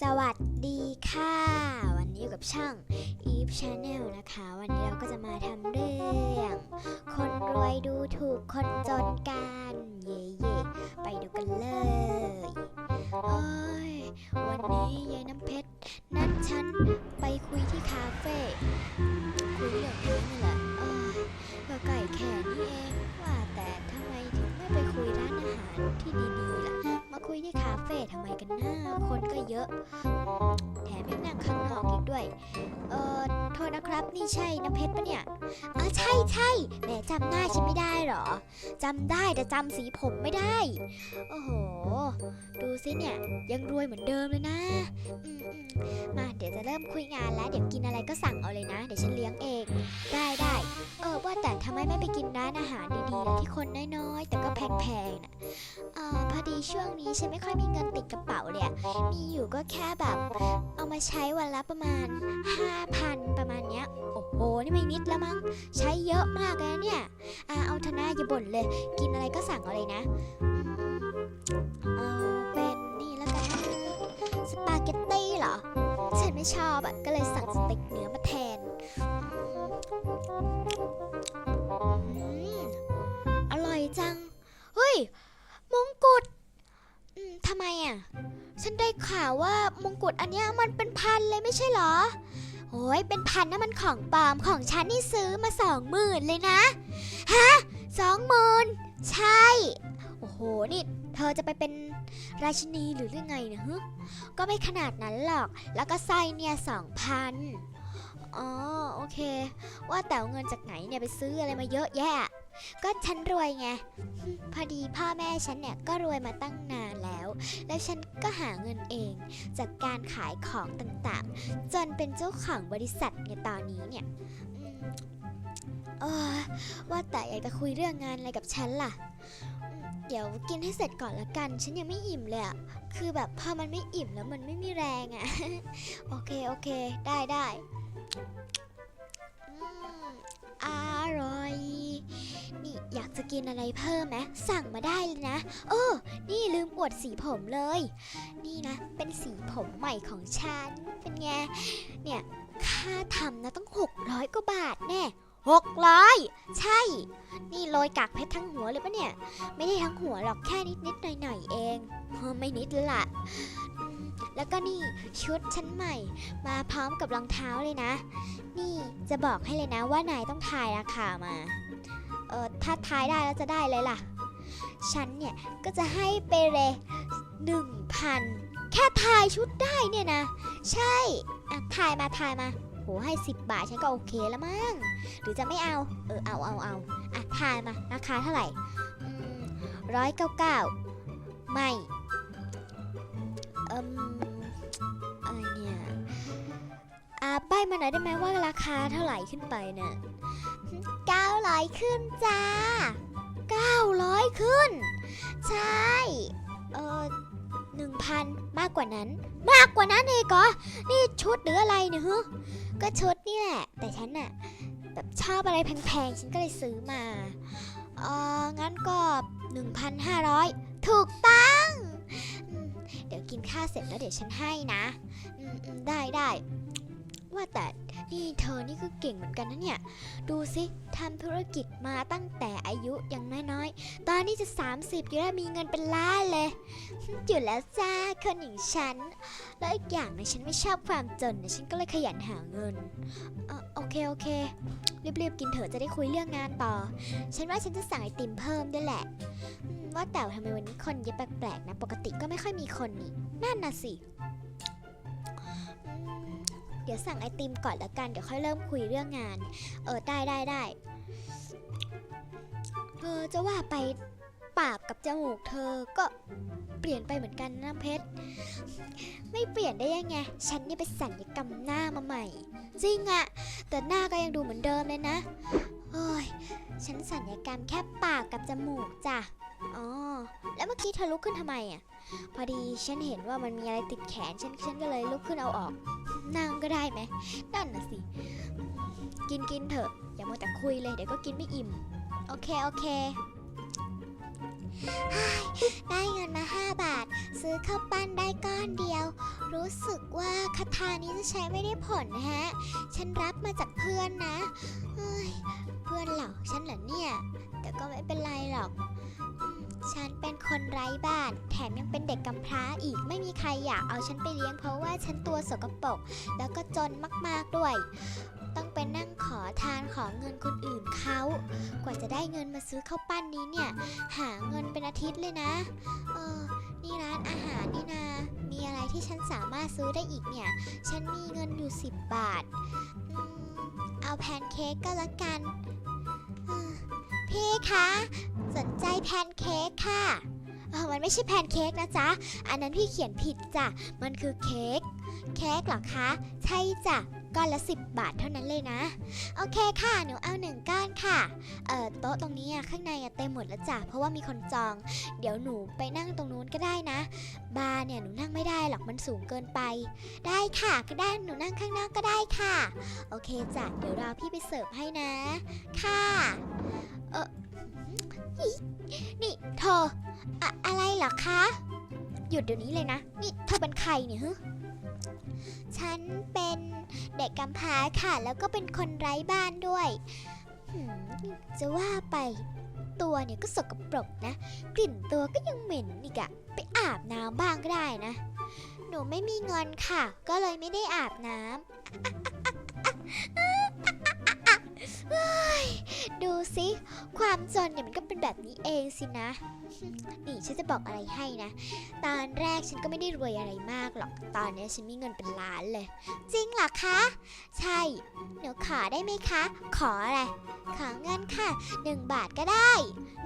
สวัสดีค่ะ วันนี้อยู่กับช่อง Eve Channel นะคะ วันนี้เราก็จะมาทำเรื่อง คนรวยดูถูกคนจนกัน เย่เย่ไปดูกันเลยโอ้ยวันนี้ยายน้ำเพชรนัดฉันไปคุยที่คาเฟ่คุยเรื่องนี้นี่แหละเอ้ยก็ไก่แค่นี้เองว่าแต่ทำไมถึงไม่ไปคุยร้านอาหารที่ดีๆล่ะ มาคุยที่คาเฟ่ทำไมกันนะ คนก็เยอะ แถมยังนั่งข้างนอกอีกด้วย เอ่อ โทษนะครับ นี่ใช่น้ำเพชรปะเนี่ยอ๋อใช่ใช่แหมจำหน้าฉันไม่ได้เหรอจำได้แต่จำสีผมไม่ได้ โอ้โห ดูสิเนี่ย ยังรวยเหมือนเดิมเลยนะ ดี๋ยวจะเริ่มคุยงานแล้ว เดี๋ยวกินอะไรก็สั่งเอาเลยนะ เดี๋ยวฉันเลี้ยงเอง ได้ได้เออว่าแต่ทำไมไม่ไปกินร้านอาหารดีๆล่ะที่คนน้อยๆ แต่ก็แพงๆน่ะเอ่อพอดีช่วงนี้ฉันไม่ค่อยมีเงินติดกระเป๋าเลยมีอยู่ก็แค่แบบ เอามาใช้วันละประมาณ 5,000 ประมาณเนี้ย โอ้โห นี่ไม่นิดแล้วมั้ง ใช้เยอะมากเลยเนี่ยอ่าเอาเถอะนะอย่าบ่นเลย กินอะไรก็สั่งเอาเลยนะ เอาเป็นนี่แล้วกันนะสปาเกตตี้เหรอ ไม่ชอบอะก็เลยสั่งสเต็กเนื้อมาแทนออร่อยจัง เฮ้ย มงกุฎทำไมอะ ฉันได้ข่าวว่ามงกุฎอันเนี้ยมันเป็นพันเลยไม่ใช่เหรอโอ้ยเป็นพันนะมันของปลอมของฉันนี่ซื้อมาสองหมื่นเลยนะ ฮะสองหมื่นใช่ โอ้โห นี่ ธอจะไปเป็นราชินีหรือเรื่องไงเนี่ยฮึก็ไม่ขนาดนั้นหรอก แล้วก็ไส้เนี่ยสองพันอ๋อโอเค ว่าแต่เอาเงินจากไหนเนี่ยไปซื้ออะไรมาเยอะแยะ ก็ฉันรวยไง พอดีพ่อแม่ฉันเนี่ยก็รวยมาตั้งนานแล้ว แล้วฉันก็หาเงินเอง จากการขายของต่างๆ จนเป็นเจ้าของบริษัทในตอนนี้เนี่ยอืมว่าแต่อยากจะคุยเรื่องงานอะไรกับฉันล่ะ เดี๋ยวกินให้เสร็จก่อนละกัน ฉันยังไม่อิ่มเลยอะคือแบบพอมันไม่อิ่มแล้วมันไม่มีแรงอะโอเคโอเค ได้ได้อร่อย นี่อยากจะกินอะไรเพิ่มไหมสั่งมาได้เลยนะเออนี่ลืมอวดสีผมเลย นี่นะ เป็นสีผมใหม่ของฉัน เป็นไง เนี่ย ค่าทำนะต้อง 600 กว่าบาทแน่ 600ใช่ นี่โรยกากเพชรทั้งหัวเลยปะเนี่ย ไม่ได้ทั้งหัวหรอกแค่นิดนิดๆหน่อยหน่อยๆเองไม่นิดละแล้วก็นี่ชุดชั้นใหม่ มาพร้อมกับรองเท้าเลยนะ นี่จะบอกให้เลยนะว่านายต้องทายราคามาเออถ้าทายได้แล้วจะได้เลยล่ะ ฉันเนี่ยก็จะให้ไปเลยหนึ่งพันแค่ทายชุดได้เนี่ยนะ ใช่อะทายมาทายมา โหให้สิบาทฉันก็โอเคแล้วมั้งหรือจะไม่เอา เออเอาเอาเอาอะทายมาราคาเท่าไหร่ร้อยเก้าเก้าไม่เอืมอะไรเนี่ยอ่าใบมาหน่อยได้ไหมว่าราคาเท่าไหร่ขึ้นไปเนี่ย900ขึ้นจ้า900ขึ้น ใช่ เออ พันมากกว่านั้น มากกว่านั้นเองเหรอนี่ชุดหรืออะไรเนี่ยฮึก็ชุดนี่แหละ แต่ฉันน่ะแบบชอบอะไรแพงๆ ฉันก็เลยซื้อมาเอองั้นก็ 1,500 ถูกต้อง เดี๋ยวกินข้าวเสร็จแล้วเดี๋ยวฉันให้นะ ได้ได้ ว่าแต่นี่เธอนี่คือเก่งเหมือนกันนะเนี่ย ดูสิทำธุรกิจมาตั้งแต่อายุยังน้อยๆ ตอนนี้จะ 30อยู่แล้วมีเงินเป็นล้านเลยอยู่แล้วจ้าคนอย่างฉัน แล้วอีกอย่างนะฉันไม่ชอบความจนนะฉันก็เลยขยันหาเงินอโอเคโอเครีบๆกินเถอะจะได้คุยเรื่องงานต่อ ฉันว่าฉันจะสั่งไอติมเพิ่มด้วยแหละว่าแต่ทำไมวันนี้คนเยอะแปลกๆนะ ปกติก็ไม่ค่อยมีคนนี่นั่นน่ะสิ ดี๋ยวสั่งไอติมก่อนละกัน เดี๋ยวค่อยเริ่มคุยเรื่องงาน เออได้ได้ได้เออจะว่าไปปากกับจมูกเธอก็เปลี่ยนไปเหมือนกันนะน้ำเพชร ไม่เปลี่ยนได้ยังไง ฉันนี่ไปสัญญกรรมหน้ามาใหม่ จริงอะแต่หน้าก็ยังดูเหมือนเดิมเลยนะ โอ้ย ฉันสัญญกรรมแค่ปากกับจมูกจ้ะ อ๋อ แล้วเมื่อกี้เธอลุกขึ้นทำไมอะ พอดีฉันเห็นว่ามันมีอะไรติดแขนฉัน ฉันก็เลยลุกขึ้นเอาออก นั่งก็ได้ไหมนั่นน่ะสิ กินกินเถอะ อย่ามัวแต่คุยเลย เดี๋ยวก็กินไม่อิ่ม โอเค โอเคได้เงินมา 5 บาท ซื้อข้าวปั้นได้ก้อนเดียว รู้สึกว่าคาถานี้จะใช้ไม่ได้ผลนะฮะ ฉันรับมาจากเพื่อนนะเพื่อนเหลอฉันเหรอเนี่ย แต่ก็ไม่เป็นไรหรอก ฉันเป็นคนไร้บ้าน แถมยังเป็นเด็กกำพร้าอีกไม่มีใครอยากเอาฉันไปเลี้ยงเพราะว่าฉันตัวสกปรกแล้วก็จนมากๆด้วย ต้องไปนั่งขอทานขอเงินคนอื่นเขา กว่าจะได้เงินมาซื้อข้าวปั้นนี้เนี่ย หาเงินเป็นอาทิตย์เลยนะ เออ นี่ร้านอาหารนี่นา มีอะไรที่ฉันสามารถซื้อได้อีกเนี่ย ฉันมีเงินอยู่ 10 บาท เอาแพนเค้กก็แล้วกัน พี่คะ สนใจแพนเค้กค่ะมันไม่ใช่แพนเค้กนะจ๊ะ อันนั้นพี่เขียนผิดจ้ะ มันคือเค้ก เค้กเหรอคะ ใช่จ้ะ ก้อนละ 10 บาทเท่านั้นเลยนะ โอเคค่ะ หนูเอาหนึ่งก้อนค่ะ เอ่อ โต๊ะตรงนี้อะข้างในอะเต็มหมดแล้วจ้ะ เพราะว่ามีคนจอง เดี๋ยวหนูไปนั่งตรงนู้นก็ได้นะ บาร์เนี่ยหนูนั่งไม่ได้หรอก มันสูงเกินไป ได้ค่ะ ก็ได้ หนูนั่งข้างนอกก็ได้ค่ะ โอเคจ้ะ เดี๋ยวรอพี่ไปเสิร์ฟให้นะ ค่ะ เออ นี่เธออะอะไรเหรอคะ หยุดเดี๋ยวนี้เลยนะ นี่เธอเป็นใครเนี่ยฮึฉันเป็นเด็กกำพร้าค่ะ แล้วก็เป็นคนไร้บ้านด้วยหืมจะว่าไปตัวเนี่ยก็สกปรกนะ กลิ่นตัวก็ยังเหม็นอีกอะไปอาบน้ำบ้างก็ได้นะ หนูไม่มีเงินค่ะ ก็เลยไม่ได้อาบน้ำ ดูสิ ความจนเนี่ยมันก็เป็นแบบนี้เองสินะ นี่ฉันจะบอกอะไรให้นะ ตอนแรกฉันก็ไม่ได้รวยอะไรมากหรอก ตอนนี้ฉันมีเงินเป็นล้านเลย จริงเหรอคะ ใช่ หนูขอได้ไหมคะ ขออะไร ขอเงินค่ะหนึ่งบาทก็ได้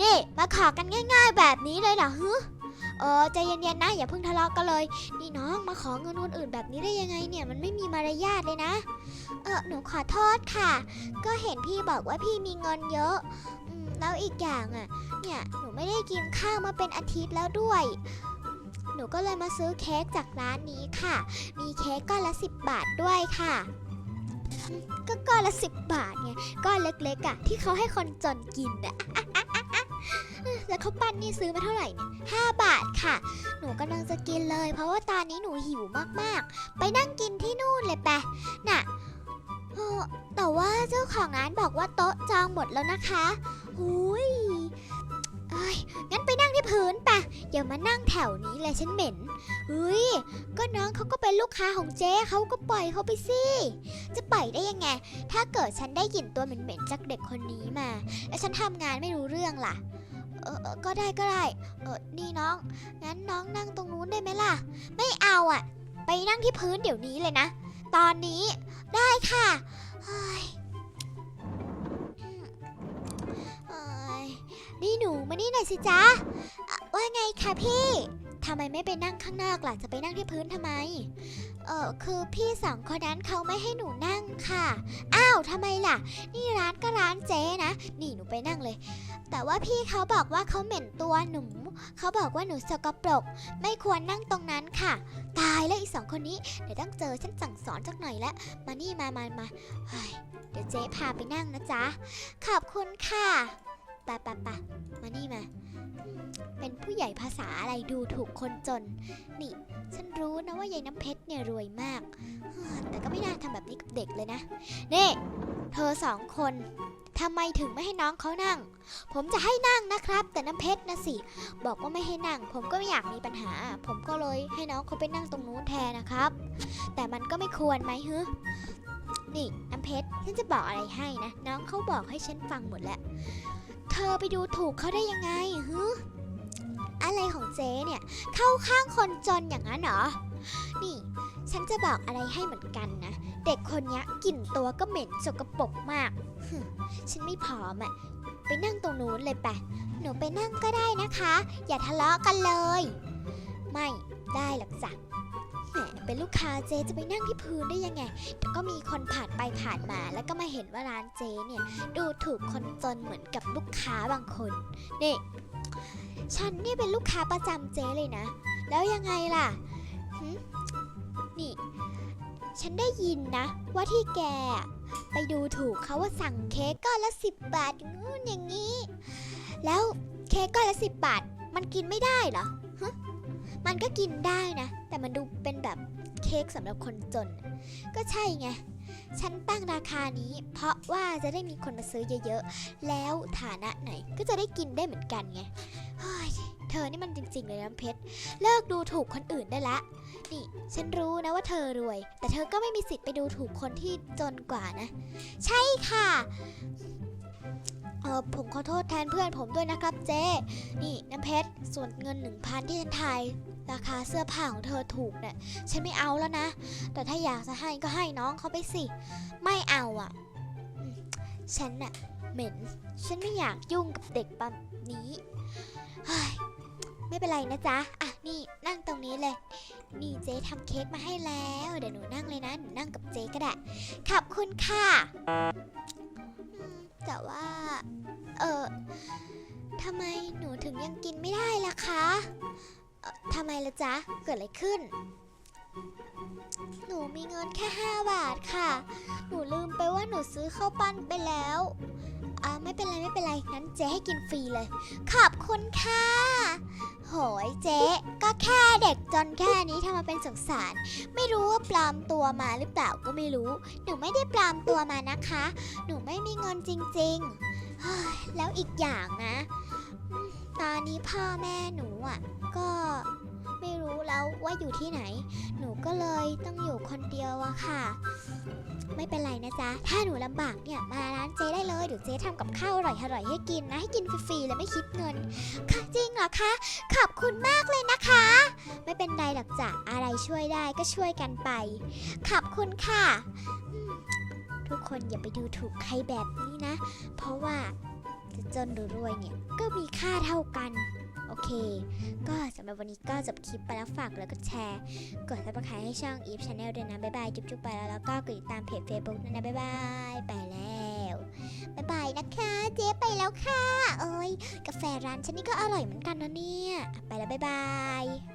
นี่ มาขอกันง่าย ๆ แบบนี้เลยเหรอฮึ เออใจเย็นๆนะ อย่าเพิ่งทะเลาะกันเลย นี่น้องมาขอเงินคนอื่นแบบนี้ได้ยังไงเนี่ยมันไม่มีมารยาทเลยนะ เออหนูขอโทษค่ะ ก็เห็นพี่บอกว่าพี่มีเงินเยอะอืมแล้วอีกอย่างอะ เนี่ยหนูไม่ได้กินข้าวมาเป็นอาทิตย์แล้วด้วย หนูก็เลยมาซื้อเค้กจากร้านนี้ค่ะ มีเค้กก้อนละ 10 บาทด้วยค่ะอืมก็ก้อนละ 10 บาทไงก้อนเล็กๆอะที่เขาให้คนจนกินอะ แล้วเขาวปั้นนี่ซื้อมาเท่าไหร่เนี่ยห้าบาทค่ะ หนูกำลังจะกินเลย เพราะว่าตอนนี้หนูหิวมากๆ ไปนั่งกินที่นู่นเลยแปะน่ะเออแต่ว่าเจ้าของร้านบอกว่าโต๊ะจองหมดแล้วนะคะหุยเอ้ยงั้นไปนั่งที่พื้นปะอย่ามานั่งแถวนี้เลยฉันเหม็นเฮ้ยก็น้องเขาก็เป็นลูกค้าของเจ๊เขาก็ปล่อยเขาไปสิ จะปล่อยได้ยังไง ถ้าเกิดฉันได้กลิ่นตัวเหม็นๆจากเด็กคนนี้มา แล้วฉันทำงานไม่รู้เรื่องล่ะ เออเออก็ได้ก็ได้ เออนี่น้อง งั้นน้องนั่งตรงนู้นได้ไหมล่ะ ไม่เอาอะ ไปนั่งที่พื้นเดี๋ยวนี้เลยนะ ตอนนี้ได้ค่ะเฮ้ยเอ้ยนี่หนูมานี่หน่อยสิจ๊ะอะว่าไงคะพี่ทำไมไม่ไปนั่งข้างนอกล่ะ จะไปนั่งที่พื้นทำไม เออคือพี่สองคนนั้นเขาไม่ให้หนูนั่งค่ะ อ้าวทำไมล่ะ นี่ร้านก็ร้านเจ๊นะ นี่หนูไปนั่งเลย แต่ว่าพี่เขาบอกว่าเขาเหม็นตัวหนูเขาบอกว่าหนูสกปรก ไม่ควรนั่งตรงนั้นค่ะ ตายแล้วอีกสองคนนี้ เดี๋ยวต้องเจอฉันสั่งสอนสักหน่อยแล้วมานี่มามามาเฮ้ยเดี๋ยวเจ๊พาไปนั่งนะจ๊ะ ขอบคุณค่ะ ปะปะปะมานี่มาอืมเป็นผู้ใหญ่ภาษาอะไรดูถูกคนจน นี่ ฉันรู้นะว่ายายน้ำเพชรเนี่ยรวยมากเฮ้อแต่ก็ไม่น่าทำแบบนี้กับเด็กเลยนะ นี่ เธอสองคนทำไมถึงไม่ให้น้องเขานั่ง ผมจะให้นั่งนะครับ แต่น้ำเพชรนะสิ บอกว่าไม่ให้นั่ง ผมก็ไม่อยากมีปัญหา ผมก็เลยให้น้องเขาไปนั่งตรงนู้นแทนนะครับ แต่มันก็ไม่ควรไหมฮึนี่น้ำเพชรฉันจะบอกอะไรให้นะ น้องเขาบอกให้ฉันฟังหมดแล้ว เธอไปดูถูกเขาได้ยังไงฮึอะไรของเจ๊เนี่ย เข้าข้างคนจนอย่างนั้นเหรอ นี่ ฉันจะบอกอะไรให้เหมือนกันนะ เด็กคนนี้กลิ่นตัวก็เหม็นสกปรกมาก ฉันไม่พร้อมอะไปนั่งตรงนู้นเลยไปะหนูไปนั่งก็ได้นะคะ อย่าทะเลาะกันเลย ไม่ได้หรอกจ้ะ แหมเป็นลูกค้าเจจะไปนั่งที่พื้นได้ยังไง แต่ก็มีคนผ่านไปผ่านมาแล้วก็มาเห็นว่าร้านเจเนี่ย ดูถูกคนจนเหมือนกับลูกค้าบางคน นี่ ฉันเนี่ยเป็นลูกค้าประจำเจเลยนะ แล้วยังไงล่ะหึนี่ ฉันได้ยินนะ ว่าที่แกไปดูถูกเขาว่าสั่งเค้กก้อนละสิบบาทอย่างงู้นอย่างนี้ แล้วเค้กก้อนละสิบบาท มันกินไม่ได้เหรอฮะ มันก็กินได้นะ แต่มันดูเป็นแบบเค้กสำหรับคนจน ก็ใช่ไง ฉันตั้งราคานี้ เพราะว่าจะได้มีคนมาซื้อเยอะๆ แล้วฐานะไหนก็จะได้กินได้เหมือนกันไงเฮ้ยเธอนี่มันจริงๆเลยน้ำเพชร เลิกดูถูกคนอื่นได้ละ นี่ฉันรู้นะว่าเธอรวย แต่เธอก็ไม่มีสิทธิ์ไปดูถูกคนที่จนกว่านะ ใช่ค่ะ เออผมขอโทษแทนเพื่อนผมด้วยนะครับเจ๊ นี่น้ำเพชร ส่วนเงิน1,000ที่ฉันทายราคาเสื้อผ้าของเธอถูกเนะ่ยฉันไม่เอาแล้วนะ แต่ถ้าอยากจะให้ก็ให้น้องเขาไปสิ ไม่เอาอะ ฉันน่ะเหม็น ฉันไม่อยากยุ่งกับเด็กแบบนี้เฮ้ยไม่เป็นไรนะจ๊ะ อะนี่นั่งตรงนี้เลย นี่เจ๊ทำเค้กมาให้แล้ว เดี๋ยวหนูนั่งเลยนะ หนูนั่งกับเจ๊ก็ได้ ขอบคุณค่ะแต่ว่า ทำไมหนูถึงยังกินไม่ได้ล่ะคะเอ่อทำไมล่ะจ๊ะ เกิดอะไรขึ้น หนูมีเงินแค่ 5 บาทค่ะ หนูลืมไปว่าหนูซื้อข้าวปั้นไปแล้ว อ่าไม่เป็นไรไม่เป็นไรงั้นเจ๊ให้กินฟรีเลย ขอบคุณค่ะ โหยเจ๊ก็แค่เด็กจนแค่นี้ทำมาเป็นสงสาร ไม่รู้ว่าปลอมตัวมาหรือเปล่าก็ไม่รู้ หนูไม่ได้ปลอมตัวมานะคะ หนูไม่มีเงินจริงๆเฮ้ยแล้วอีกอย่างนะ ตอนนี้พ่อแม่หนูอะ ก็ไม่รู้แล้วว่าอยู่ที่ไหน หนูก็เลยต้องอยู่คนเดียวอะค่ะ ไม่เป็นไรนะจ๊ะ ถ้าหนูลำบากเนี่ยมาร้านเจ๊ได้เลยเดี๋ยวเจ๊ทำกับข้าวอร่อยๆให้กินนะให้กินฟรีๆเลยไม่คิดเงิน ค่ะจริงเหรอคะ ขอบคุณมากเลยนะคะ ไม่เป็นไรหรอกจ้ะอะไรช่วยได้ก็ช่วยกันไป ขอบคุณค่ะ ทุกคนอย่าไปดูถูกใครแบบนี้นะ เพราะว่า จะจนหรือรวยเนี่ย ก็มีค่าเท่ากัน โอเค ก็สำหรับวันนี้ก็จบคลิปไปแล้วฝากแล้วก็แชร์ กด subscribe ให้ช่อง Eve Channel ด้วยนะ บ๊ายบาย จุ๊บๆไปแล้ว แล้วก็กดติดตามเพจ Facebook ด้วยนะ บ๊ายบาย ไปแล้วบ๊ายบายนะคะ เจ๊ไปแล้วค่ะ โอ้ยกาแฟร้านฉันนี่ก็อร่อยเหมือนกันนะเนี่ย ไปแล้วบ๊ายบาย